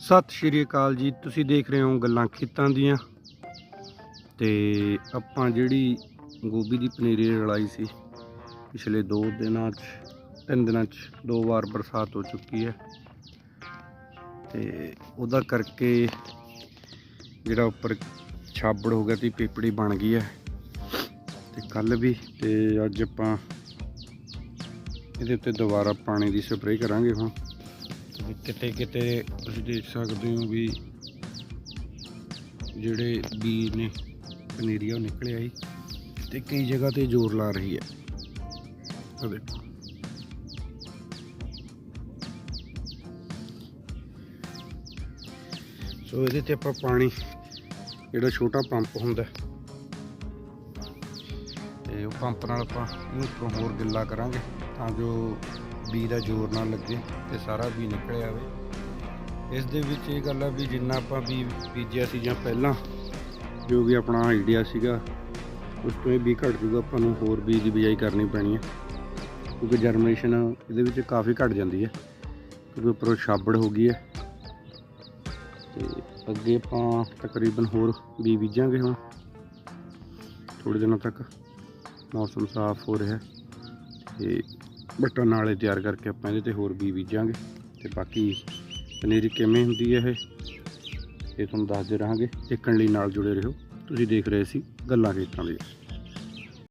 ਸਤਿ ਸ਼੍ਰੀ ਅਕਾਲ ਜੀ। ਤੁਸੀਂ ਦੇਖ ਰਹੇ ਹੋ ਗੱਲਾਂ ਖੇਤਾਂ ਦੀਆਂ। ਤੇ ਆਪਾਂ ਜਿਹੜੀ ਗੋਭੀ ਦੀ ਪਨੀਰੀ ਰਲਾਈ ਸੀ, ਪਿਛਲੇ 2 ਦਿਨਾਂ 'ਚ, ਤਿੰਨ ਦਿਨਾਂ 'ਚ ਦੋ ਵਾਰ ਬਰਸਾਤ ਹੋ ਚੁੱਕੀ ਹੈ। ਤੇ ਉਹਦਾ ਕਰਕੇ ਜਿਹੜਾ ਉੱਪਰ ਛਾਬੜ ਹੋ ਗਿਆ ਤੇ ਪੇਪੜੀ ਬਣ ਗਈ ਹੈ। ਤੇ ਕੱਲ ਵੀ ਤੇ ਅੱਜ ਆਪਾਂ ਇਹਦੇ ਉੱਤੇ ਦੁਬਾਰਾ ਪਾਣੀ ਦੀ ਸਪਰੇਅ ਕਰਾਂਗੇ ਹੁਣ। ਤੇ ਕਿਤੇ ਕਿਤੇ ਤੁਸੀਂ ਦੇਖ ਸਕਦੇ ਹੋ ਵੀ ਜਿਹੜੇ ਬੀਜ ਨੇ ਪਨੀਰੀਆ ਉਹ ਨਿਕਲਿਆ ਆਈ ਤੇ ਕਈ ਜਗ੍ਹਾ ਤੇ ਜ਼ੋਰ ਲਾ ਰਹੀ ਹੈ। ਆ ਦੇਖੋ। ਸੋ ਇਹਦੇ ਤੇ ਆਪਾਂ ਪਾਣੀ ਜਿਹੜਾ ਛੋਟਾ ਪੰਪ ਹੁੰਦਾ ਹੈ, ਤੇ ਉਹ ਪੰਪ ਨਾਲ ਆਪਾਂ ਇਹਨੂੰ ਹੋਰ ਗਿੱਲਾ ਕਰਾਂਗੇ ਤਾਂ ਜੋ ਬੀ ਦਾ ਜ਼ੋਰ ਨਾ ਲੱਗੇ ਤੇ ਸਾਰਾ ਬੀ ਨਿਕਲ ਆਵੇ ਇਸ ਦੇ ਵਿੱਚ ਇਹ ਗੱਲ ਆ ਵੀ ਜਿੰਨਾ ਆਪਾਂ ਬੀ ਬੀਜਿਆ ਸੀ ਜਾਂ ਪਹਿਲਾਂ, ਜੋ ਵੀ ਆਪਣਾ ਆਈਡੀਆ ਸੀਗਾ, ਉਸ ਤੋਂ ਇਹ ਬੀ ਘਟ ਜੂਗਾ, ਆਪਾਂ ਨੂੰ ਹੋਰ ਬੀਜ ਦੀ ਬਿਜਾਈ ਕਰਨੀ ਪੈਣੀ ਹੈ ਕਿਉਂਕਿ ਜਰਮੀਨੇਸ਼ਨ ਇਹਦੇ ਵਿੱਚ ਕਾਫੀ ਘਟ ਜਾਂਦੀ ਹੈ ਕਿਉਂਕਿ ਉੱਪਰੋਂ ਛਾਬੜ ਹੋ ਗਈ ਹੈ ਤੇ ਅੱਗੇ ਆਪਾਂ ਤਕਰੀਬਨ ਹੋਰ ਬੀ ਬੀਜਾਂਗੇ ਹੁਣ। ਥੋੜੇ ਦਿਨਾਂ ਤੱਕ ਮੌਸਮ ਸਾਫ਼ ਹੋ ਰਿਹਾ। ਤੇ ਬੱਟਾ ਨਾਲੇ ਤਿਆਰ ਕਰਕੇ ਆਪਾਂ ਇਹਦੇ ਤੇ ਹੋਰ ਵੀ ਬੀਜਾਂਗੇ ਤੇ ਬਾਕੀ ਪਨੀਰੀ ਕਿਵੇਂ ਹੁੰਦੀ ਹੈ ਇਹ ਇਹ ਤੁਹਾਨੂੰ ਦੱਸਦੇ ਰਹਾਂਗੇ। ਦੇਖਣ ਲਈ ਨਾਲ ਜੁੜੇ ਰਹੋ। ਤੁਸੀਂ ਦੇਖ ਰਹੇ ਸੀ ਗੱਲਾਂ ਖੇਤਾਂ ਦੀਆਂ